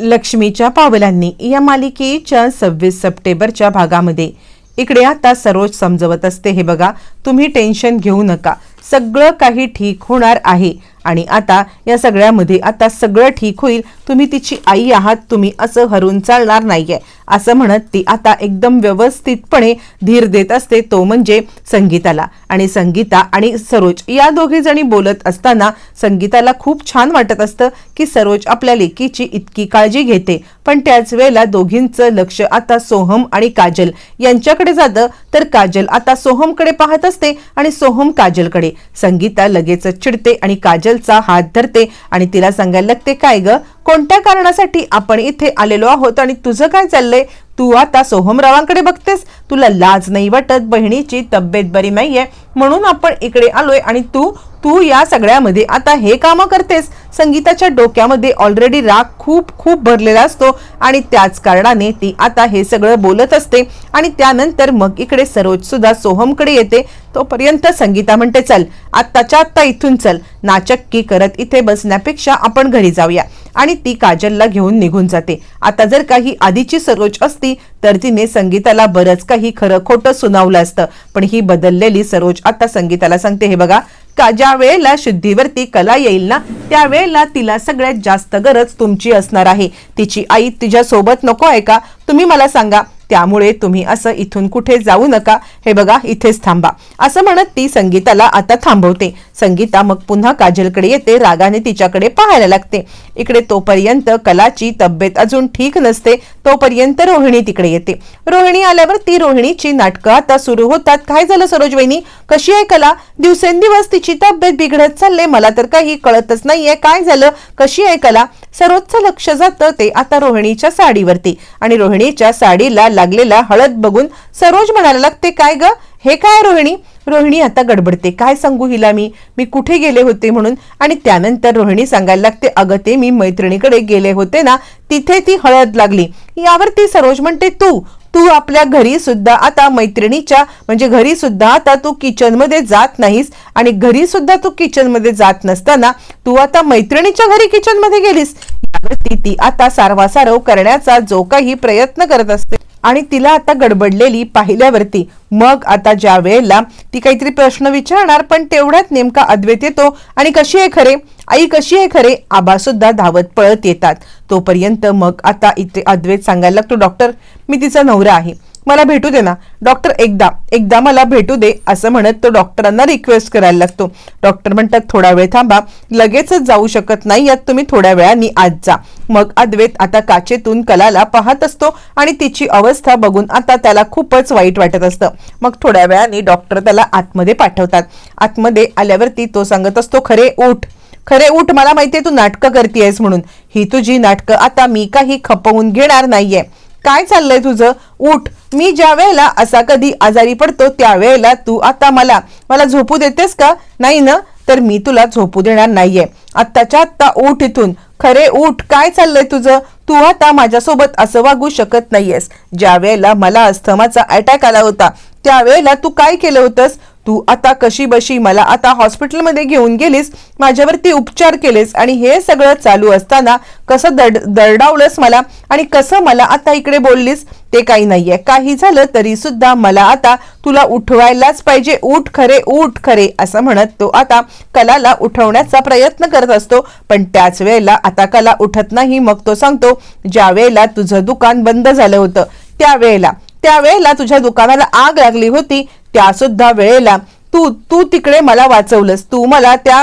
लक्ष्मीच्या पावलांनी या मालिकेच्या सव्वीस सप्टेंबरच्या भागामध्ये. इकडे आता सरोज समजवत असते हे बघा. तुम्ही टेन्शन घेऊ नका. सगळं काही ठीक होणार आहे. आणि आता या सगळ्यामध्ये आता सगळं ठीक होईल तुम्ही तिची आई आहात तुम्ही असं हरून चालणार नाहीये. असं म्हणत ती आता एकदम व्यवस्थितपणे धीर देत असते तो म्हणजे संगीताला. आणि संगीता आणि सरोज या दोघे जणी बोलत असताना संगीताला खूप छान वाटत असतं की सरोज आपल्या लेकीची इतकी काळजी घेते. पण त्याच वेळेला दोघींचं लक्ष आता सोहम आणि काजल यांच्याकडे जातं. तर काजल आता सोहमकडे पाहत असते आणि सोहम काजलकडे. संगीता लगेच चिडते आणि काजलचा हात धरते आणि तिला सांगायला लागते काय ग? कोणत्या कारणासाठी आपण इथे आलेलो आहोत आणि तुझं काय चाललंय? तू आता सोहमरावांकडे बघतेस. तुला लाज नाही वाटत बहिणीची? तब्येत बरी नाहीये. म्हणून आपण इकडे आलोय आणि तू तू या सगळ्यामध्ये आता हे कामं करतेस. संगीताच्या डोक्यामध्ये ऑलरेडी राग खूप खूप भरलेला असतो आणि त्याच कारणाने ती आता हे सगळं बोलत असते. आणि त्यानंतर मग इकडे सरोज सुद्धा सोहमकडे येते. तोपर्यंत संगीता म्हणते चल आत्ताच्या आत्ता इथून चल. नाचक्की करत इथे बसण्यापेक्षा आपण घरी जाऊया. आणि ती काजलला घेऊन निघून जाते. आता जर काही आधीची सरोज असती तर तिने संगीताला बरंच काही खरं खोटं सुनावलं असतं. पण ही बदललेली सरोज आता संगीताला सांगते हे बघा का ज्या वेळेला शुद्धीवरती कला येईल ना त्यावेळेला तिला सगळ्यात जास्त गरज तुमची असणार आहे. तिची आई तिच्या सोबत नको आहे का? तुम्ही मला सांगा. त्यामुळे तुम्ही असं इथून कुठे जाऊ नका. हे बघा इथेच थांबा. असं म्हणत ती संगीताला आता थांबवते. संगीता मग पुन्हा काजलकडे येते रागाने तिच्याकडे पाहायला लागते. इकडे तोपर्यंत कलाची तब्येत अजून ठीक नसते तोपर्यंत रोहिणी तिकडे येते. रोहिणी आल्यावर ती रोहिणीची नाटकं आता सुरू होतात. काय झालं सरोजवाईनी कशी आहे कला? दिवसेंदिवस तिची तब्येत बिघडत चालले मला तर काही कळतच नाहीये. काय झालं? कशी आहे कला? सरोजचं लक्ष जातं ते आता रोहिणीच्या साडीवरती. आणि रोहिणीच्या साडीला लागलेला हळद बघून सरोज म्हणायला लागते काय ग? हे काय रोहिणी? रोहिणी आता गडबडते. काय सांगू हिला मी? मी कुठे गेले होते म्हणून? आणि त्यानंतर रोहिणी सांगायला लागते अगं ते मी मैत्रिणीकडे गेले होते ना तिथे ती हळद लागली. यावरती सरोज म्हणते तू तू आपल्या घरी सुद्धा आता मैत्रिणीच्या म्हणजे घरी सुद्धा आता तू किचनमध्ये जात नाहीस आणि घरी सुद्धा तू किचनमध्ये जात नसताना तू आता मैत्रिणीच्या घरी किचनमध्ये गेलीस. यावरती ती आता सारवासारव करण्याचा जो काही प्रयत्न करत असते. आणि तिला आता गडबडलेली पाहिल्यावरती. मग आता ज्या वेळेला ती काहीतरी प्रश्न विचारणार पण तेवढ्यात नेमका अद्वैत येतो. आणि कशी आहे खरे? आई कशी आहे खरे? आबा सुद्धा धावत पळत येतात. तोपर्यंत मग आता इथे अद्वैत सांगायला लागतो डॉक्टर मी तिचा नवरा आहे. मला भेटू दे ना. डॉक्टर एकदा एकदा मला भेटू दे असं म्हणत तो डॉक्टरांना रिक्वेस्ट करायला लागतो. डॉक्टर म्हणतात थोडा वेळ थांबा लगेचच जाऊ शकत नाही यात तुम्ही थोड्या वेळाने आज जा. मग अद्वैत आता काचेतून कलाला पाहत असतो आणि तिची अवस्था बघून आता त्याला खूपच वाईट वाटत असतं. मग थोड्या वेळाने डॉक्टर त्याला आतमध्ये पाठवतात. आतमध्ये आल्यावरती तो सांगत असतो खरे उठ खरे उठ मला माहितीये तू नाटकं करतेयस म्हणून. ही तुझी नाटकं आता मी काही खपवून घेणार नाहीये. काय चाललंय तुझं? उठ. मी ज्या वेळेला असा कधी आजारी पडतो त्यावेळेला तू आता मला. मला झोपू देतेस का? नाही ना? तर मी तुला झोपू देणार नाहीये. आत्ताच्या आत्ता उठ इथून. खरे उठ. काय चाललंय तुझं? तू आता माझ्यासोबत असं वागू शकत नाहीयेस. ज्या वेळेला मला अस्थमाचा अटॅक आला होता त्यावेळेला तू काय केलं होतंस? तू आता कशी बशी? मला आता हॉस्पिटलमध्ये घेऊन गेलीस माझ्यावरती उपचार केलेस आणि हे सगळं चालू असताना कसं दड दरडावलंस मला आणि कसं मला आता इकडे बोललीस? ते काही नाहीये. काही झालं तरी सुद्धा मला आता तुला उठवायलाच पाहिजे. उठ खरे उठ खरे असं म्हणत तो आता कलाला उठवण्याचा प्रयत्न करत असतो. पण त्याच वेळेला आता कला उठत नाही. मग तो सांगतो ज्या वेळेला तुझं दुकान बंद झालं होतं त्यावेळेला त्यावेळेला तुझ्या दुकानाला आग लागली होती त्या सुद्धा वेळेला तू तू तिकडे मला वाचवलंस तू मला त्या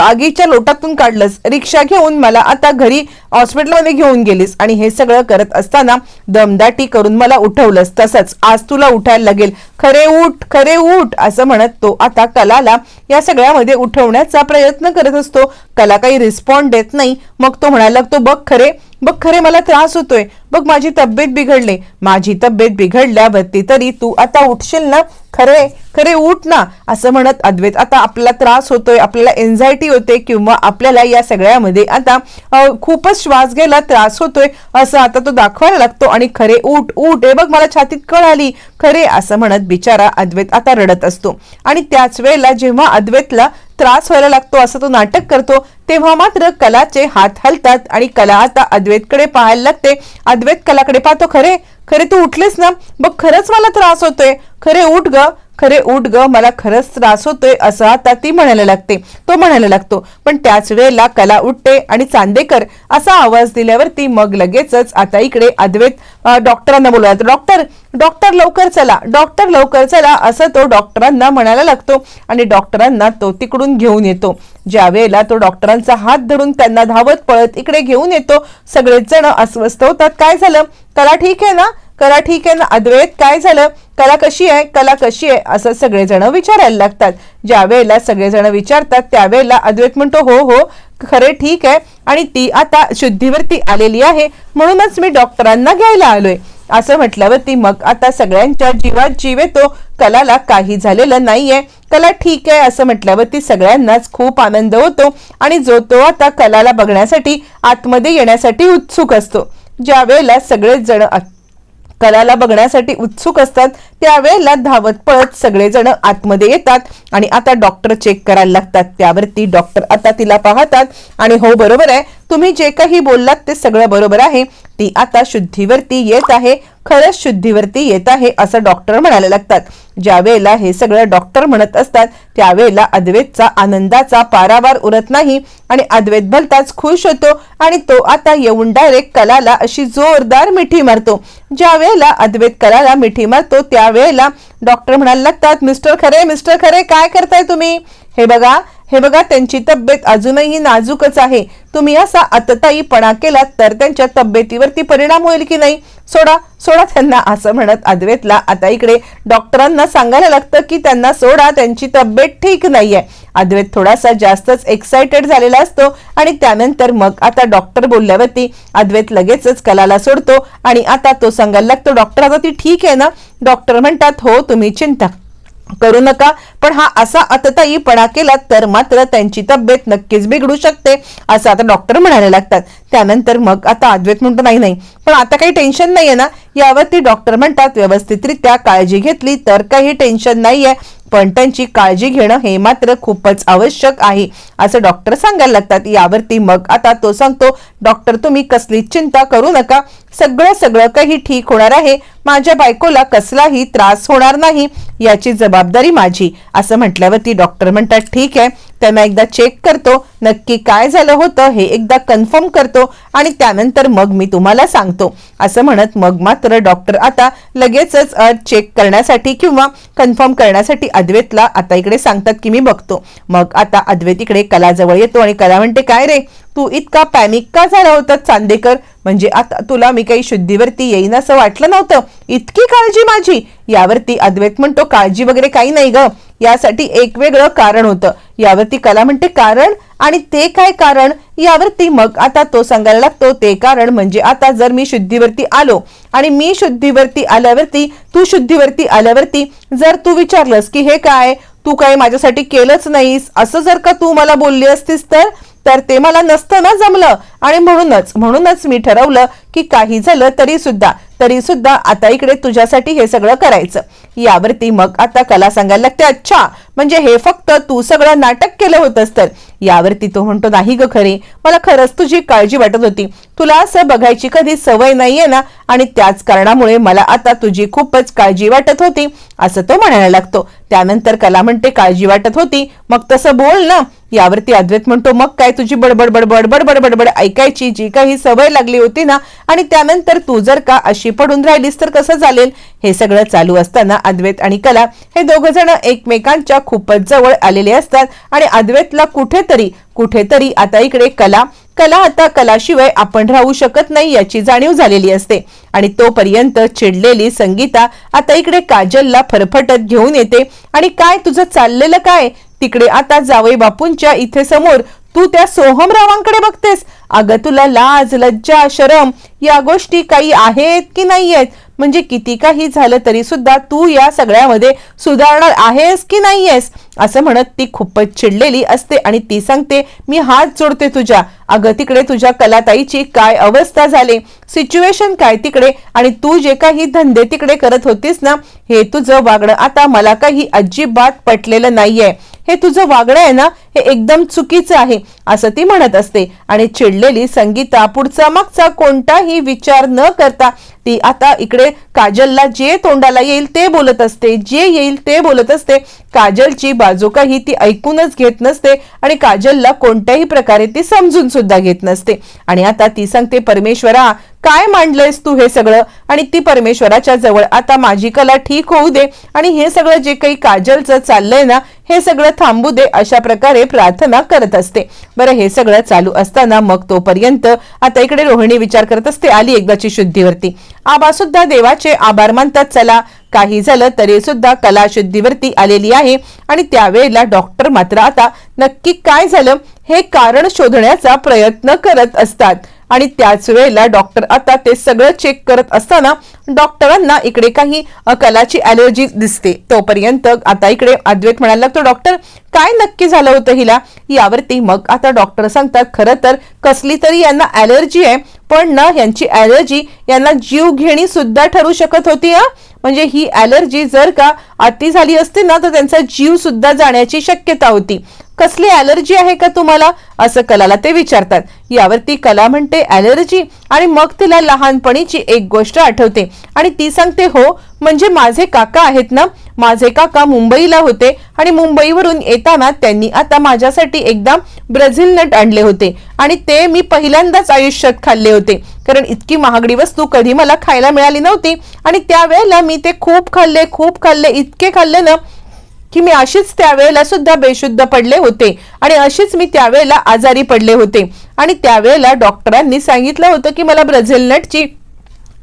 आगीच्या लोटातून काढलंस रिक्षा घेऊन मला आता घरी हॉस्पिटलमध्ये घेऊन गेलीस आणि हे सगळं करत असताना दमदाटी करून मला उठवलंस तसंच आज तुला उठायला लागेल खरे उठ खरे उठ असं म्हणत तो आता कलाला या सगळ्यामध्ये उठवण्याचा प्रयत्न करत असतो. कला काही रिस्पॉन्ड देत नाही. मग तो म्हणायला लागतो बघ खरे बघ खरे मला त्रास होतोय. बघ माझी तब्येत बिघडले. माझी तब्येत बिघडल्यावरती तरी तू आता उठशील ना? खरे खरे उठ ना. असं म्हणत अद्वैत आता आपला त्रास होतोय आपल्याला एन्झायटी होते किंवा आपल्याला या सगळ्यामध्ये आता खूपच श्वास घ्यायला त्रास होतोय असं आता तो दाखवायला लागतो आणि खरे उठ उठ. हे बघ मला छातीत कळ आली. खरे असं म्हणत बिचारा अद्वैत आता रडत असतो. आणि त्याच वेळेला जेव्हा अद्वैतला त्रास व्हायला लागतो असं तो नाटक करतो तेव्हा मात्र कलाचे हात हलतात आणि कला आता अद्वैतकडे पाहायला लागते. अद्वैत कलाकडे पाहतो खरे खरे तू उठलेस ना बघ खरंच मला त्रास होतोय. खरे उठ ग खरे उठ ग मला खरंच त्रास होतोय असं आता ती म्हणायला लागते तो म्हणायला लागतो. पण त्याच वेळेला कला उठते आणि चांदेकर असा आवाज दिल्यावरती मग लगेचच आता इकडे अद्वैत डॉक्टरांना बोलवतो डॉक्टर डॉक्टर लवकर चला डॉक्टर लवकर चला असं तो डॉक्टरांना म्हणायला लागतो आणि डॉक्टरांना तो तिकडून घेऊन येतो. ज्या वेळेला तो डॉक्टरांचा हात धरून त्यांना धावत पळत इकडे घेऊन येतो सगळेच जण अस्वस्थ होतात. काय झालं? कला ठीक आहे ना? कला ठीक आहे ना? अद्वैत काय झालं? कला कशी आहे? कला कशी आहे? असं सगळेजण विचारायला लागतात. ज्या वेळेला सगळेजण विचारतात त्यावेळेला अद्वैत म्हणतो हो हो खरे ठीक आहे. आणि ती आता शुद्धीवरती आलेली आहे. म्हणूनच मी डॉक्टरांना घ्यायला आलोय. असं म्हटल्यावरती मग आता सगळ्यांच्या जीवात जीव येतो. कलाला काही झालेलं नाहीये. कला ठीक आहे असं म्हटल्यावरती सगळ्यांनाच खूप आनंद होतो. आणि जो तो आता कलाला बघण्यासाठी आतमध्ये येण्यासाठी उत्सुक असतो. ज्या वेळेला सगळेच जण आत- कलाला बघण्यासाठी उत्सुक असतात त्यावेळेला धावत पळत सगळेजण आतमध्ये येतात. आणि आता डॉक्टर चेक करायला लागतात. त्यावरती डॉक्टर आता तिला पाहतात. आणि हो बरोबर आहे. तुम्ही जे काही बोललात ते सगळं बरोबर आहे. ती आता शुद्धीवरती येत आहे. खरंच शुद्धीवरती येत आहे असं डॉक्टर म्हणायला लागतात. ज्या वेळेला हे सगळं डॉक्टर म्हणत असतात त्यावेळेला अद्वैतचा आनंदाचा पारावार उरत नाही आणि अद्वैत भलताच खुश होतो आणि तो आता येऊन डायरेक्ट कलाला अशी जोरदार मिठी मारतो. ज्या वेळेला अद्वैत कलाला मिठी मारतो त्यावेळेला डॉक्टर म्हणायला लागतात मिस्टर खरे मिस्टर खरे काय करताय तुम्ही? हे बघा हे बघा त्यांची तब्येत अजूनही नाजूकच आहे. तुम्ही असा अतताईपणा केलात तर त्यांच्या तब्येतीवरती परिणाम होईल की नाही? सोडा सोडा त्यांना असं म्हणत अद्वैतला. आता इकडे डॉक्टरांना सांगायला लागतं की त्यांना सोडा त्यांची तब्येत ठीक नाहीये. अद्वैत थोडासा जास्तच एक्साइटेड झालेला असतो आणि त्यानंतर मग आता डॉक्टर बोलल्यावरती अद्वैत लगेचच कलाला सोडतो आणि आता तो सांगायला लागतो डॉक्टर आता ती ठीक आहे ना? डॉक्टर म्हणतात हो तुम्ही चिंता करू नका. पण हा असा अतताईपणा केला तर मात्र त्यांची तब्येत नक्कीच बिघडू शकते असं आता डॉक्टर म्हणायला लागतात. त्यानंतर मग आता अद्वैत म्हणतो नाही नाही पण आता काही टेन्शन नाहीये ना. यावरती डॉक्टर म्हणतात व्यवस्थितरित्या काळजी घेतली तर काही टेन्शन नाहीये पण त्यांची काळजी घेणं हे मात्र खूपच आवश्यक आहे असं डॉक्टर सांगायला लागतात. यावरती मग आता तो सांगतो डॉक्टर तुम्ही कसली चिंता करू नका. सगळं सगळं काही ठीक होणार आहे माझ्या बायकोला कसलाही त्रास होणार नाही याची जबाबदारी माझी असं म्हटल्यावरती डॉक्टर म्हणतात ठीक आहे त्यांना एकदा चेक करतो नक्की काय झालं होतं हे एकदा कन्फर्म करतो आणि त्यानंतर मग मी तुम्हाला सांगतो. असं म्हणत मग मात्र डॉक्टर आता लगेचच चेक करण्यासाठी किंवा कन्फर्म करण्यासाठी अद्वैतला आता इकडे सांगतात की मी बघतो. मग आता अद्वैत इकडे कलाजवळ येतो आणि कला म्हणते काय रे तू इतका पॅनिक का झाला होता चांदेकर? म्हणजे आता तुला मी काही शुद्धीवरती येईन असं वाटलं नव्हतं. इतकी काळजी माझी. यावरती अद्वैत म्हणतो काळजी वगैरे काही नाही ग. यासाठी एक वेगळं कारण होतं. यावरती कला म्हणते कारण आणि ते काय कारण? यावरती मग आता तो सांगायला लागतो ते कारण म्हणजे आता जर मी शुद्धीवरती आलो आणि मी शुद्धीवरती आल्यावरती तू शुद्धीवरती आल्यावरती जर तू विचारलंस की हे काय? तू काय माझ्यासाठी केलंच नाहीस? असं जर का तू मला बोलली असतीस तर? तर ते मला नसतं ना जमलं. आणि म्हणूनच म्हणूनच मी ठरवलं की काही झालं तरी सुद्धा तरी सुद्धा आता इकडे तुझ्यासाठी हे सगळं करायचं. यावरती मग आता कला सांगायला लागते अच्छा म्हणजे हे फक्त तू सगळं नाटक केलं होतंस तर. यावरती तो म्हणतो नाही ग खरे मला खरंच तुझी काळजी वाटत होती. तुला असं बघायची कधी सवय नाहीये ना आणि त्याच कारणामुळे मला आता तुझी खूपच काळजी वाटत होती असं तो म्हणायला लागतो. त्यानंतर कला म्हणते काळजी वाटत होती मग तसं बोल ना. यावरती अद्वैत म्हणतो मग काय तुझी बडबड बडबड बडबड बडबड ऐकायची जी काही सवय लागली होती ना आणि त्यानंतर तू जर का अशी पडून राहिलीस तर कसं चालेल? हे सगळं चालू असताना अद्वैत आणि कला हे दोघं जण एकमेकांच्या खूपच जवळ आलेले असतात. आणि अद्वैतला कुठेतरी कुठेतरी आता इकडे कला कला आता कलाशिवाय आपण राहू शकत नाही याची जाणीव झालेली असते. आणि तोपर्यंत चिडलेली संगीता आता इकडे काजलला फरफटत घेऊन येते. आणि काय तुझं चाललेलं काय? तिकडे आता जावई बापूंच्या इथे समोर तू त्या सोहमरावांकडे बघतेस. अगं तुला लाज लज्जा शरम या गोष्टी काही आहेत की नाही आहेत म्हणजे किती काही झालं तरी सुद्धा तू या सगळ्यामध्ये सुधारणार आहेस की नाही आहेस असं म्हणत ती खूपच चिडलेली असते आणि ती सांगते मी हात जोडते तुझ्या. अगं तिकडे तुझ्या कलाताईची काय अवस्था झाली? सिच्युएशन काय तिकडे? आणि तू जे काही धंदे तिकडे करत होतीस ना हे तुझं वागणं आता मला काही अजिबात पटलेलं नाहीये. हे तुझं वागणं आहे ना हे एकदम चुकीचं आहे असं ती म्हणत असते. आणि चिडलेली संगीता पुढचा मागचा कोणताही विचार न करता ती आता इकडे काजलला जे तोंडाला येईल ते बोलत असते. जे येईल ते बोलत असते. काजलची बाजू काही ती ऐकूनच घेत नसते आणि काजलला कोणत्याही प्रकारे ती समजून सुद्धा घेत नसते. आणि आता ती सांगते परमेश्वरा काय मांडलंयस तू हे सगळं? आणि ती परमेश्वराच्या जवळ आता माझी कला ठीक होऊ दे. आणि हे सगळं जे काही काजलचं चाललंय ना हे सगळं थांबू दे. अशा प्रकारे प्रार्थना करत असते. बरं हे सगळं चालू असताना मग तोपर्यंत आता इकडे रोहिणी विचार करत असते आली एकदाची शुद्धीवरती. आबा सुद्धा देवाचे आभार मानतात चला काही झालं तरी सुद्धा कला शुद्धीवरती आलेली आहे आणि त्यावेळेला डॉक्टर मात्र आता नक्की काय झालं हे कारण शोधण्याचा प्रयत्न करत असतात. आणि त्याच वेळेला डॉक्टर आता ते सगळं चेक करत असताना डॉक्टरांना इकडे काही कलाची अलर्जी दिसते. तोपर्यंत आता इकडे अद्वैत म्हणायला लागतो डॉक्टर काय नक्की झालं होतं हिला? यावरती मग आता डॉक्टर सांगतात खरं तर कसली तरी यांना अलर्जी आहे पण ना यांची अलर्जी यांना जीव घेणी सुद्धा ठरू शकत होती हा? म्हणजे ही अलर्जी जर का अति झाली असती ना तर त्यांचा जीव सुद्धा जाण्याची शक्यता होती. कसली ॲलर्जी आहे का तुम्हाला? असं कलाला ते विचारतात. यावर ती कला म्हणते ॲलर्जी आणि मग तिला लहानपणीची एक गोष्ट आठवते. आणि ती सांगते हो म्हणजे माझे काका आहेत ना माझे काका मुंबईला होते आणि मुंबईवरून येताना त्यांनी आता माझ्यासाठी एकदा ब्राझील नट आणले होते आणि ते मी पहिल्यांदाच आयुष्यात खाल्ले होते. कारण इतकी महागडी वस्तू कधी मला खायला मिळाली नव्हती आणि त्यावेळेला मी ते खूप खाल्ले खूप खाल्ले इतके खाल्ले ना की मी अशीच त्यावेळेला सुद्धा बेशुद्ध पडले होते आणि अशीच मी त्यावेळेला आजारी पडले होते. आणि त्यावेळेला डॉक्टरांनी सांगितलं होतं की मला ब्रझेलनटची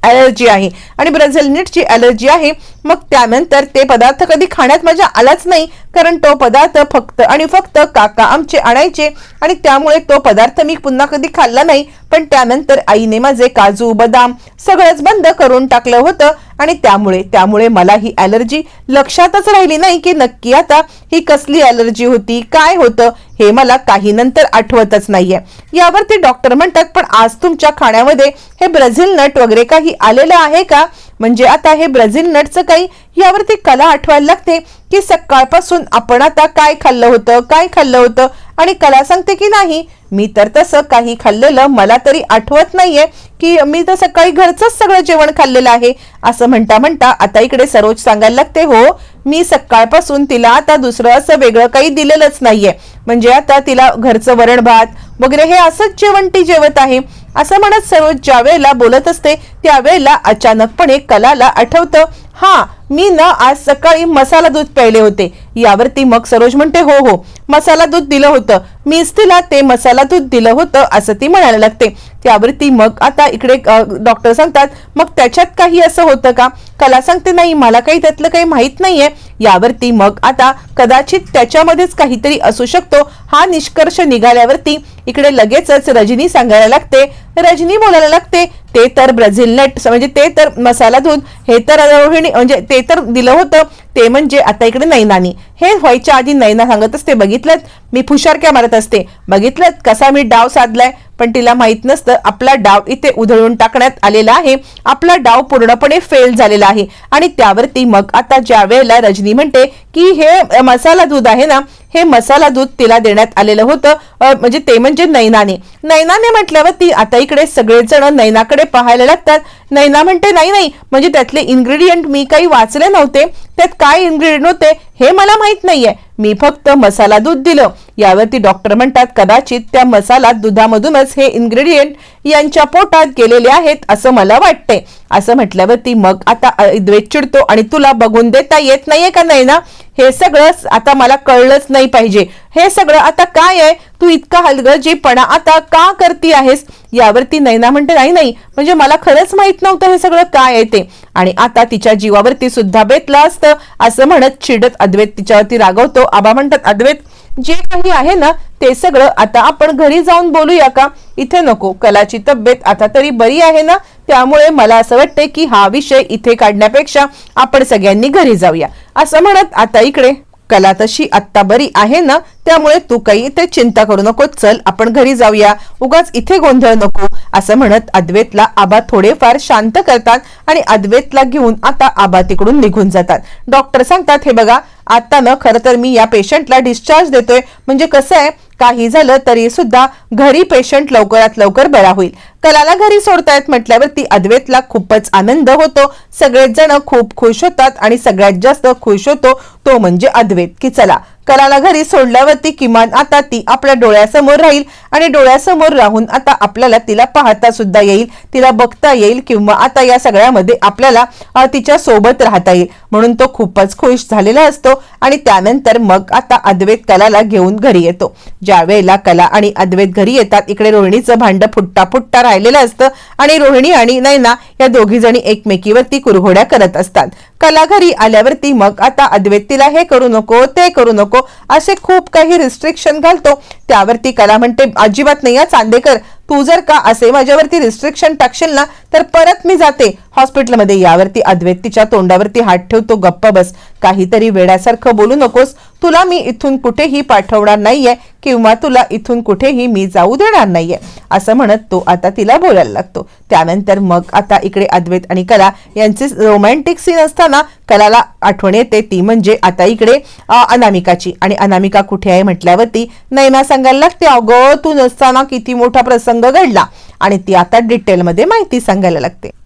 ॲलर्जी आहे. आणि ब्रझेलनटची ॲलर्जी आहे मग त्यानंतर ते पदार्थ कधी खाण्यात माझ्या आलाच नाही कारण तो पदार्थ फक्त आणि फक्त काका आमचे आणायचे आणि त्यामुळे तो पदार्थ मी पुन्हा कधी खाल्ला नाही. पण त्यानंतर आईने माझे काजू बदाम सगळंच बंद करून टाकलं होतं आणि त्यामुळे त्यामुळे मला ही ॲलर्जी लक्षातच राहिली नाही की नक्की आता ही कसली ॲलर्जी होती काय होतं हे मला काही नंतर आठवतच नाहीये. यावरती डॉक्टर म्हणतात पण आज तुमच्या खाण्यामध्ये हे ब्राझील नट वगैरे काही आलेलं आहे का? म्हणजे आता हे ब्राझील नटचं काही यावरती कला आठवायला लागते की सकाळपासून आपण आता काय खाल्लं होतं काय खाल्लं होतं आणि कला सांगते की नाही मी तर तसं काही खाल्लेलं मला तरी आठवत नाहीये की मी तर सकाळी घरचंच सगळं जेवण खाल्लेलं आहे. असं म्हणता म्हणता आता इकडे सरोज सांगायला लागते हो मी सकाळपासून तिला आता दुसरं असं वेगळं काही दिलेलंच नाहीये. म्हणजे आता तिला घरचं वरण भात वगैरे हे असंच जेवण ती जेवत आहे. असं म्हणत सरोज ज्या वेळेला बोलत असते त्यावेळेला अचानकपणे कलाला आठवतं हा मी ना आज सकाळी मसाला दूध प्यायले होते. यावरती मग सरोज म्हणते हो हो मसाला दूध दिलं होतं. मीच तिला ते मसाला दूध दिलं होतं असं ती म्हणायला लागते. त्यावरती मग आता इकडे डॉक्टर सांगतात मग त्याच्यात काही असं होतं का? कला सांगते नाही मला काही त्यातलं काही माहीत नाहीये. यावरती मग आता कदाचित त्याच्यामध्येच काहीतरी असू शकतो. हा निष्कर्ष निघाल्यावरती इकडे लगेचच रजनी सांगायला लागते. रजनी बोलायला लागते ते तर ब्राझील नट म्हणजे ते तर मसाला दूध हे तर रोहिणी म्हणजे ते तर दिलं होतं. ते म्हणजे आता इकडे नैनानी. हे व्हायच्या आधी नैना सांगत असते बघितलं मी फुशारक्या मारत असते? बघितलं कसा मी डाव साधलाय? पण तिला माहीत नसतं आपला डाव इथे उधळून टाकण्यात आलेला आहे. आपला डाव पूर्णपणे फेल झालेला आहे. आणि त्यावरती मग आता ज्या वेळेला रजनी म्हणते की हे मसाला दूध आहे ना हे मसाला दूध तिला देण्यात आलेलं होतं म्हणजे ते म्हणजे नैनाने. नैनाने म्हटल्यावर ती आता इकडे सगळेजण नैनाकडे पाहायला लागतात. नैना म्हणते नाही नाही म्हणजे त्यातले इन्ग्रेडियंट मी काही वाचले नव्हते. त्यात काय इन्ग्रेडियंट होते हे मला माहीत नाहीये. मी फक्त मसाला दूध दिलं. यावरती डॉक्टर म्हणतात कदाचित त्या मसाला दुधामधूनच हे इन्ग्रेडियंट यांच्या पोटात गेलेले आहेत असं मला वाटते असं म्हटल्यावरती मग आता द्वेष चिडतो आणि तुला बघून देता येत नाहीये का नाही ना हे सगळं आता मला कळलंच नाही पाहिजे. हे सगळं आता काय आहे? तू इतका हलगर्जीपणा आता का करती आहेस? यावरती नैना म्हणते नाही नाही. म्हणजे मला खरंच माहीत नव्हतं हे सगळं काय आहे ते. आणि आता तिच्या जीवावरती सुद्धा बेतलं असतं. असं म्हणत चिडत अद्वैत तिच्यावरती रागवतो. आबा म्हणतात अद्वैत जे काही आहे ना ते सगळं आता आपण घरी जाऊन बोलूया का? इथे नको कलाची तब्येत आता तरी बरी आहे ना? त्यामुळे मला असं वाटतंय की हा विषय इथे काढण्यापेक्षा आपण सगळ्यांनी घरी जाऊया. असं म्हणत आता इकडे कला तशी आत्ता बरी आहे ना? त्यामुळे तू काही इथे चिंता करू नको चल आपण घरी जाऊया. उगाच इथे गोंधळ नको असं म्हणत अद्वैतला आबा थोडेफार शांत करतात आणि अद्वैतला घेऊन आता आबा तिकडून निघून जातात. डॉक्टर सांगतात हे बघा आता ना खरं तर मी या पेशंटला डिस्चार्ज देतोय. म्हणजे कसं आहे काही झालं तरी सुद्धा घरी पेशंट लवकरात लवकर बरा होईल. कलाला घरी सोडतायत म्हटल्यावरती अद्वैतला खूपच आनंद होतो. सगळेच जण खूप खुश होतात आणि सगळ्यात जास्त खुश होतो तो म्हणजे अद्वैत की चला कलाला घरी सोडल्यावरती किमान आता ती आपल्या डोळ्यासमोर राहील आणि डोळ्यासमोर राहून आता आपल्याला तिला पाहता सुद्धा येईल तिला बघता येईल किंवा आता या सगळ्यामध्ये आपल्याला तिच्या सोबत राहता येईल. म्हणून तो खूपच खुश झालेला असतो आणि त्यानंतर मग आता अद्वैत कलाला घेऊन घरी येतो. ज्या वेळेला कला आणि अद्वैत घरी येतात इकडे रोहिणीचं भांड फुट्टा फुट्टा राहिलेलं असतं आणि रोहिणी आणि नैना या दोघी जणी एकमेकीवरती कुरघोड्या करत असतात. कला घरी आल्यावरती मग आता अद्वैत तिला हे करू नको ते करू नको असे खूप काही रिस्ट्रिक्शन घालतो. त्यावरती कला म्हणते अजिबात नाही या चांदेकर तू जर का असे माझ्यावरती रिस्ट्रिक्शन टाकशील ना तर परत मी जाते. हॉस्पिटलमध्ये यावरती अद्वैत तिच्या तोंडावरती हात ठेवतो गप्प बस काहीतरी वेड्यासारखं बोलू नकोस तुला मी इथून कुठेही पाठवणार नाहीये किंवा तुला इथून कुठेही मी जाऊ देणार नाहीये असं म्हणत तो आता तिला बोलायला लागतो. त्यानंतर मग आता इकडे अद्वैत आणि कला यांचे रोमॅन्टिक सीन असताना कलाला आठवण येते. ती म्हणजे आता इकडे अनामिकाची. आणि अनामिका कुठे आहे म्हटल्यावरती नैना सांगायला लागते अगं तू नसताना किती मोठा प्रसंग घडला. आणि ती आता डिटेलमध्ये माहिती सांगायला लागते.